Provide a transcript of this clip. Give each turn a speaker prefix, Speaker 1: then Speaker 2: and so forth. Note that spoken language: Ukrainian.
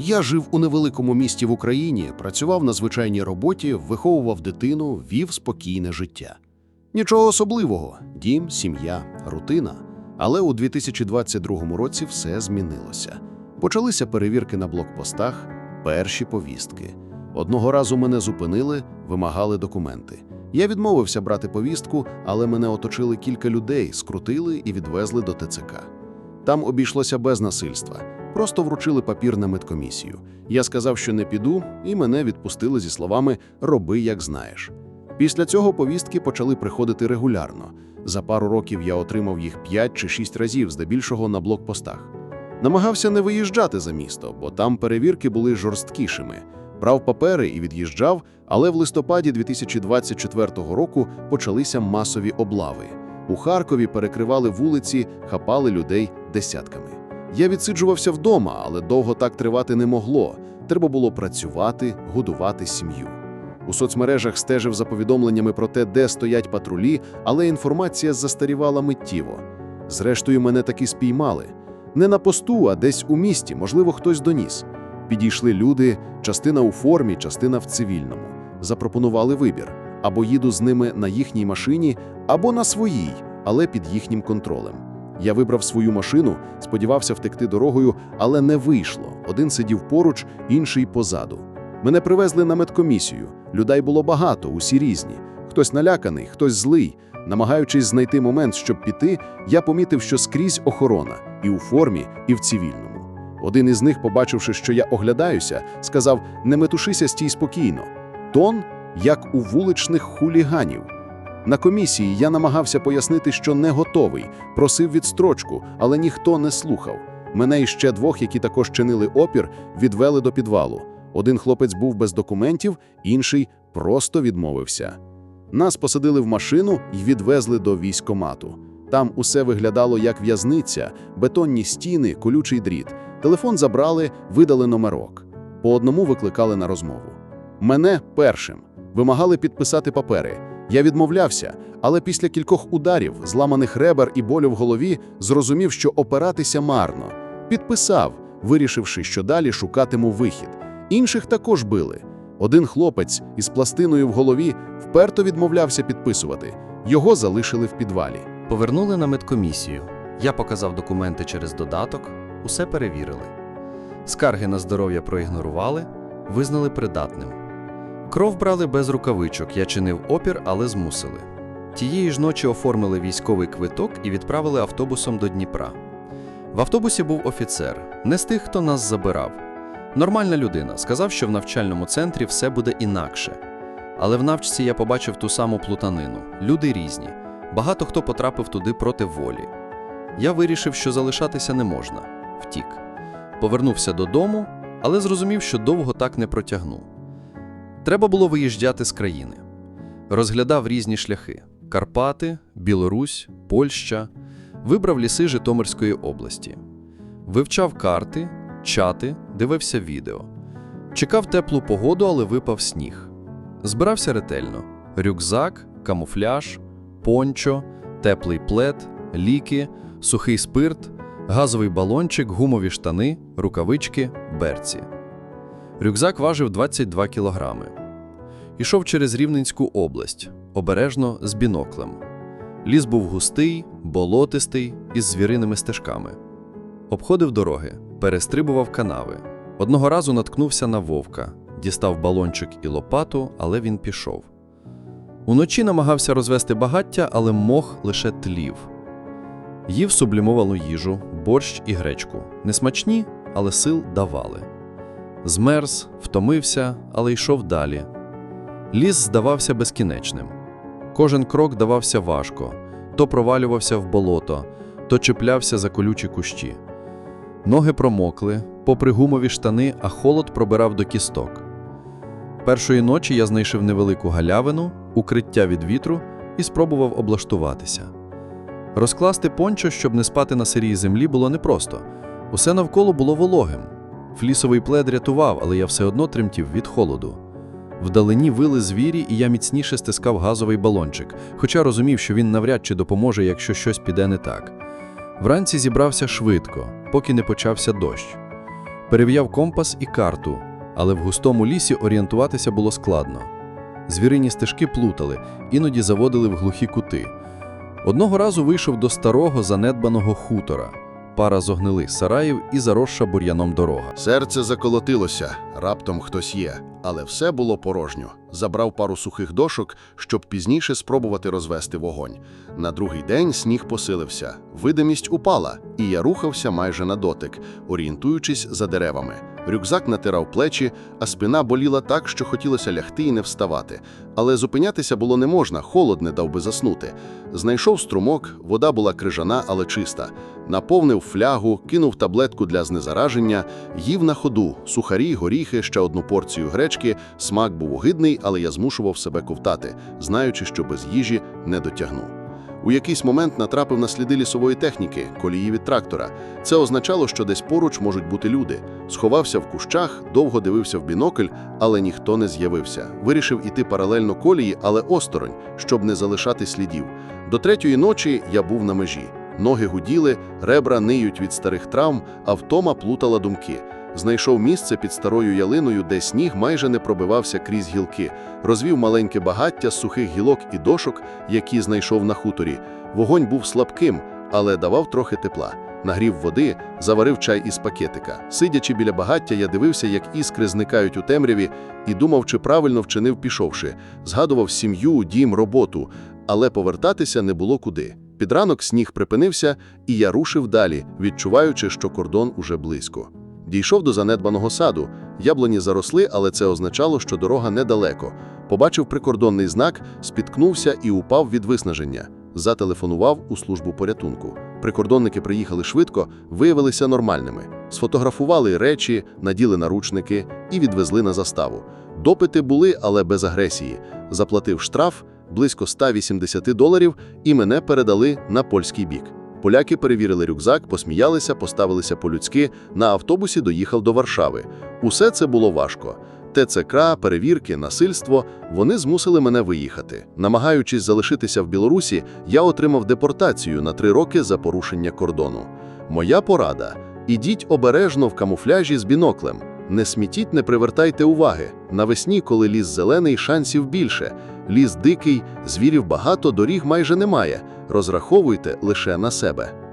Speaker 1: Я жив у невеликому місті в Україні, працював на звичайній роботі, виховував дитину, вів спокійне життя. Нічого особливого дім, сім'я, рутина. Але у 2022 році все змінилося. Почалися перевірки на блокпостах, перші повістки. Одного разу мене зупинили, вимагали документи. Я відмовився брати повістку, але мене оточили кілька людей, скрутили і відвезли до ТЦК. Там обійшлося без насильства. Просто вручили папір на медкомісію. Я сказав, що не піду, і мене відпустили зі словами «роби, як знаєш». Після цього повістки почали приходити регулярно. За пару років я отримав їх 5 чи 6 разів, здебільшого на блокпостах. Намагався не виїжджати за місто, бо там перевірки були жорсткішими. Брав папери і від'їжджав, але в листопаді 2024 року почалися масові облави. У Харкові перекривали вулиці, хапали людей десятками. Я відсиджувався вдома, але довго так тривати не могло. Треба було працювати, годувати сім'ю. У соцмережах стежив за повідомленнями про те, де стоять патрулі, але інформація застарівала миттєво. Зрештою, мене таки спіймали. Не на посту, а десь у місті, можливо, хтось доніс. Підійшли люди, частина у формі, частина в цивільному. Запропонували вибір: або їду з ними на їхній машині, або на своїй, але під їхнім контролем. Я вибрав свою машину, сподівався втекти дорогою, але не вийшло. Один сидів поруч, інший позаду. Мене привезли на медкомісію. Людей було багато, усі різні. Хтось наляканий, хтось злий. Намагаючись знайти момент, щоб піти, я помітив, що скрізь охорона і у формі, і в цивільному. Один із них, побачивши, що я оглядаюся, сказав: не метушися, стій спокійно. Тон, як у вуличних хуліганів. На комісії я намагався пояснити, що не готовий, просив відстрочку, але ніхто не слухав. Мене і ще двох, які також чинили опір, відвели до підвалу. Один хлопець був без документів, інший просто відмовився. Нас посадили в машину і відвезли до військомату. Там усе виглядало як в'язниця, бетонні стіни, колючий дріт. Телефон забрали, видали номерок. По одному викликали на розмову. Мене першим вимагали підписати папери. Я відмовлявся, але після кількох ударів, зламаних ребер і болю в голові, зрозумів, що опиратися марно. Підписав, вирішивши, що далі шукатиму вихід. Інших також били. Один хлопець із пластиною в голові вперто відмовлявся підписувати. Його залишили в підвалі.
Speaker 2: Повернули на медкомісію. Я показав документи через додаток, усе перевірили. Скарги на здоров'я проігнорували, визнали придатним. Кров брали без рукавичок, я чинив опір, але змусили. Тієї ж ночі оформили військовий квиток і відправили автобусом до Дніпра. В автобусі був офіцер, не з тих, хто нас забирав. Нормальна людина сказав, що в навчальному центрі все буде інакше. Але в навчці я побачив ту саму плутанину. Люди різні. Багато хто потрапив туди проти волі. Я вирішив, що залишатися не можна. Втік. Повернувся додому, але зрозумів, що довго так не протягну. Треба було виїжджати з країни. Розглядав різні шляхи: Карпати, Білорусь, Польща. Вибрав ліси Житомирської області. Вивчав карти, чати, дивився відео. Чекав теплу погоду, але випав сніг. Збирався ретельно: рюкзак, камуфляж, пончо, теплий плед, ліки, сухий спирт, газовий балончик, гумові штани, рукавички, берці. Рюкзак важив 22 кілограми. Ішов через Рівненську область, обережно з біноклем. Ліс був густий, болотистий, із звіриними стежками. Обходив дороги, перестрибував канави. Одного разу наткнувся на вовка, дістав балончик і лопату, але він пішов. Уночі намагався розвести багаття, але мох лише тлів. Їв сублімовану їжу, борщ і гречку. Несмачні, але сил давали. Змерз, втомився, але йшов далі. Ліс здавався безкінечним. Кожен крок давався важко, то провалювався в болото, то чіплявся за колючі кущі. Ноги промокли, попри гумові штани, а холод пробирав до кісток. Першої ночі я знайшов невелику галявину, укриття від вітру і спробував облаштуватися. Розкласти пончо, щоб не спати на сирій землі, було непросто. Усе навколо було вологим. Флісовий плед рятував, але я все одно тремтів від холоду. Вдалині вили звірі, і я міцніше стискав газовий балончик, хоча розумів, що він навряд чи допоможе, якщо щось піде не так. Вранці зібрався швидко, поки не почався дощ. Перев'яв компас і карту, але в густому лісі орієнтуватися було складно. Звірині стежки плутали, іноді заводили в глухі кути. Одного разу вийшов до старого занедбаного хутора, пара зогнилих сараїв і заросша бур'яном дорога.
Speaker 1: Серце заколотилося, раптом хтось є, але все було порожньо. Забрав пару сухих дошок, щоб пізніше спробувати розвести вогонь. На другий день сніг посилився, видимість упала, і я рухався майже на дотик, орієнтуючись за деревами. Рюкзак натирав плечі, а спина боліла так, що хотілося лягти і не вставати. Але зупинятися було не можна, холод не дав би заснути. Знайшов струмок, вода була крижана, але чиста. Наповнив флягу, кинув таблетку для знезараження, їв на ходу, сухарі, горіхи, ще одну порцію гречки. Смак був огидний, але я змушував себе ковтати, знаючи, що без їжі не дотягну. У якийсь момент натрапив на сліди лісової техніки, колії від трактора. Це означало, що десь поруч можуть бути люди. Сховався в кущах, довго дивився в бінокль, але ніхто не з'явився. Вирішив іти паралельно колії, але осторонь, щоб не залишати слідів. До третьої ночі я був на межі. Ноги гуділи, ребра ниють від старих травм, а втома плутала думки. Знайшов місце під старою ялиною, де сніг майже не пробивався крізь гілки, розвів маленьке багаття з сухих гілок і дошок, які знайшов на хуторі. Вогонь був слабким, але давав трохи тепла. Нагрів води, заварив чай із пакетика. Сидячи біля багаття, я дивився, як іскри зникають у темряві, і думав, чи правильно вчинив, пішовши. Згадував сім'ю, дім, роботу, але повертатися не було куди. Під ранок сніг припинився, і я рушив далі, відчуваючи, що кордон уже близько. Дійшов до занедбаного саду. Яблуні заросли, але це означало, що дорога недалеко. Побачив прикордонний знак, спіткнувся і упав від виснаження. Зателефонував у службу порятунку. Прикордонники приїхали швидко, виявилися нормальними. Сфотографували речі, наділи наручники і відвезли на заставу. Допити були, але без агресії. Заплатив штраф близько 180 доларів і мене передали на польський бік. Поляки перевірили рюкзак, посміялися, поставилися по-людськи, на автобусі доїхав до Варшави. Усе це було важко. ТЦК, перевірки, насильство – вони змусили мене виїхати. Намагаючись залишитися в Білорусі, я отримав депортацію на три роки за порушення кордону. Моя порада – ідіть обережно в камуфляжі з біноклем. Не смітіть, не привертайте уваги. Навесні, коли ліс зелений, шансів більше. Ліс дикий, звірів багато, доріг майже немає. Розраховуйте лише на себе.